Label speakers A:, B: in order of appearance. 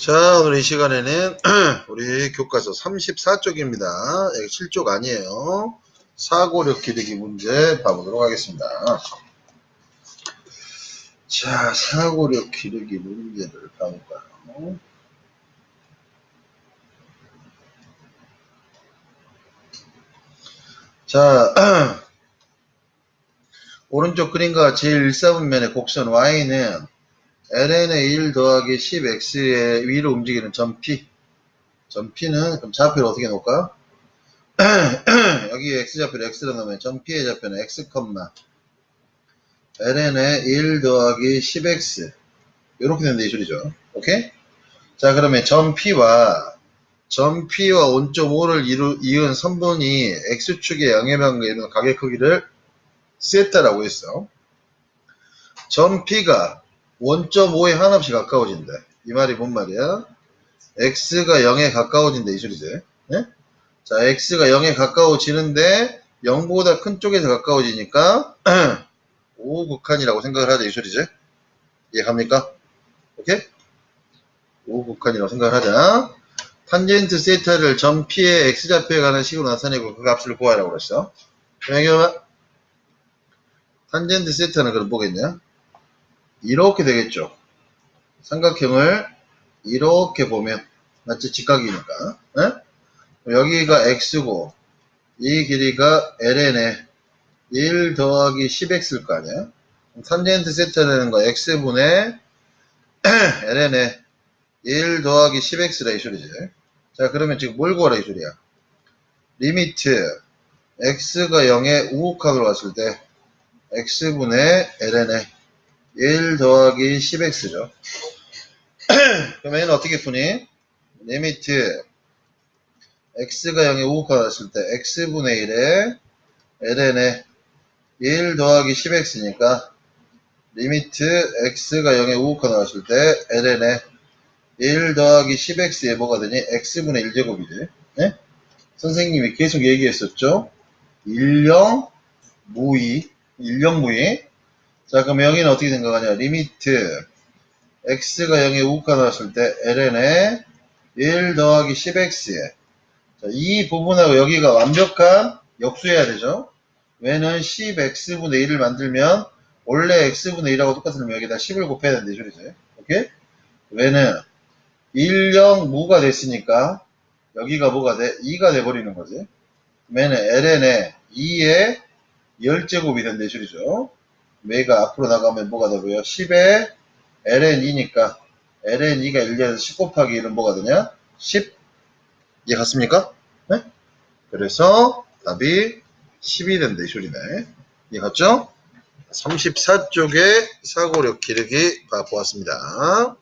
A: 자, 오늘 이 시간에는 우리 교과서 34쪽입니다. 여기 7쪽 아니에요. 사고력 기르기 문제 봐보도록 하겠습니다. 자, 사고력 기르기 문제를 봐볼까요? 자, 오른쪽 그림과 같이 1사분면의 곡선 y는 ln의 1 더하기 10x의 위로 움직이는 점 P. 점 P는 그럼 좌표를 어떻게 놓을까? 여기 x좌표를 x로 넣으면 점 P의 좌표는 x, ln의 1 더하기 10x. 이렇게 된다 이 소리죠. 오케이? 자 그러면 점 P와 점 P와 원점 5를 이루, 이은 선분이 x축의 양해방과 이루는 가격 크기를 세타라고 했어. 점 P가 원점 5에 한없이 가까워진다. 이 말이 뭔 말이야? x가 0에 가까워진다 이 소리지. 예? 자, x가 0에 가까워지는데 0보다 큰 쪽에서 가까워지니까 5 극한이라고 생각을 하자 이 소리지. 이해갑니까? 오케이? 5 극한이라고 생각을 하자. 탄젠트 세타를 점 P의 x좌표에 가는 식으로 나타내고 그 값을 구하라고 그랬어. 봐. 탄젠트 세타는 그럼 뭐겠냐? 이렇게 되겠죠. 삼각형을 이렇게 보면 맞지? 직각이니까. 에? 여기가 x고 이 길이가 ln에 1 더하기 10x일 거 아니야? 탄젠트 세타라는 거 x분의 ln에 1 더하기 10x라 이 소리지. 자 그러면 지금 뭘 구하라 이 소리야? 리미트 x가 0에 우극학으로 갔을 때 x분의 ln에 1 더하기 10x죠. 그러면 얘는 어떻게 푸니? 리미트 x가 0에 우극화 났을 때 x분의 1에 ln에 1 더하기 10x니까 리미트 x가 0에 우극화 나왔을 때 ln에 1 더하기 10x에 뭐가 되니? x분의 1제곱이지. 네? 선생님이 계속 얘기했었죠. 1령 무의, 1령 무의. 자, 그럼 여기는 어떻게 생각하냐? 리미트 x가 0에 우극화 나왔을 때 ln에 1 더하기 10x에 자, 이 부분하고 여기가 완벽한 역수해야 되죠. 왜는 10x분의 1을 만들면 원래 x분의 1하고 똑같으면 여기다 10을 곱해야 된다 이 소리죠. 오케이? 왜는 1, 0 무가 됐으니까 여기가 뭐가 돼? 2가 돼버리는 거지. 왜는 ln에 2에 10제곱이 된다 이 소리죠. 매가 앞으로 나가면 뭐가 되고요? 10에 ln2니까 ln2가 1년에서 10 곱하기 1은 뭐가 되냐? 10 이해 갔습니까? 네? 그래서 답이 10이 된다 이 소리네. 이해 갔죠? 34쪽에 사고력 기르기 봐보았습니다.